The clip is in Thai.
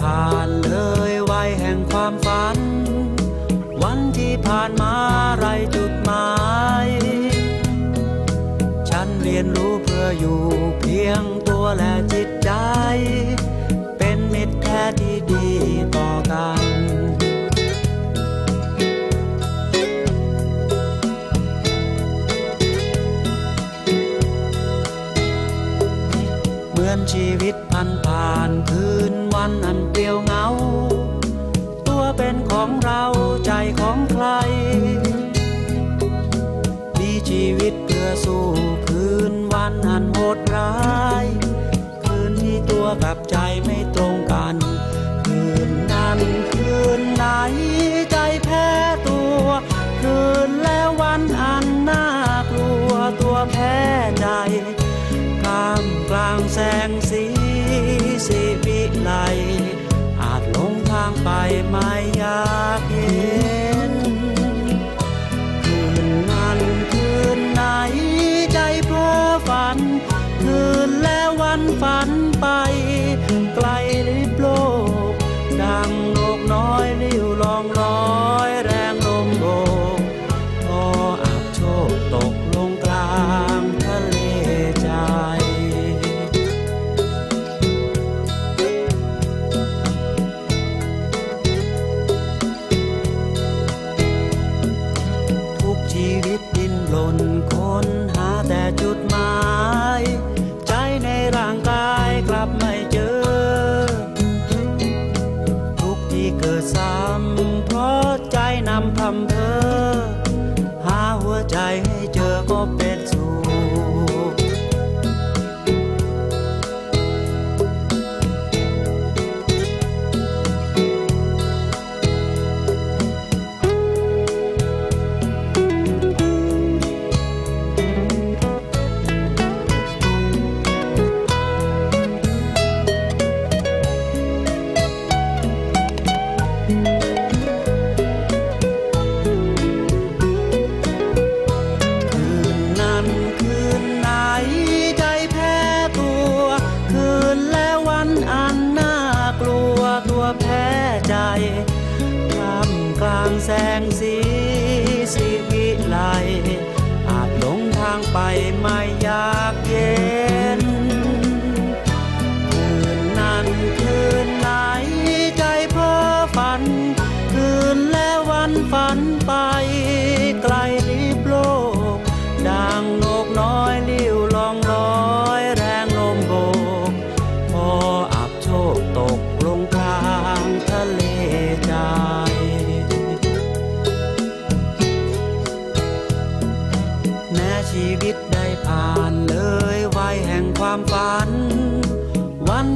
ผ่านเลยวัยแห่งความฝัน วันที่ผ่านมาไรจุดหมาย ฉันเรียนรู้เพื่ออยู่เพียงตัวและจิตใจ ชีวิตผ่านผ่านคืนวันอันเปลี่ยวเงา ตัวเป็นของเราใจของใคร มีชีวิตเพื่อสู้คืนวันอันโหดร้าย คืนที่ตัวกับใจไม่ my heart. ไม่อยากเย็น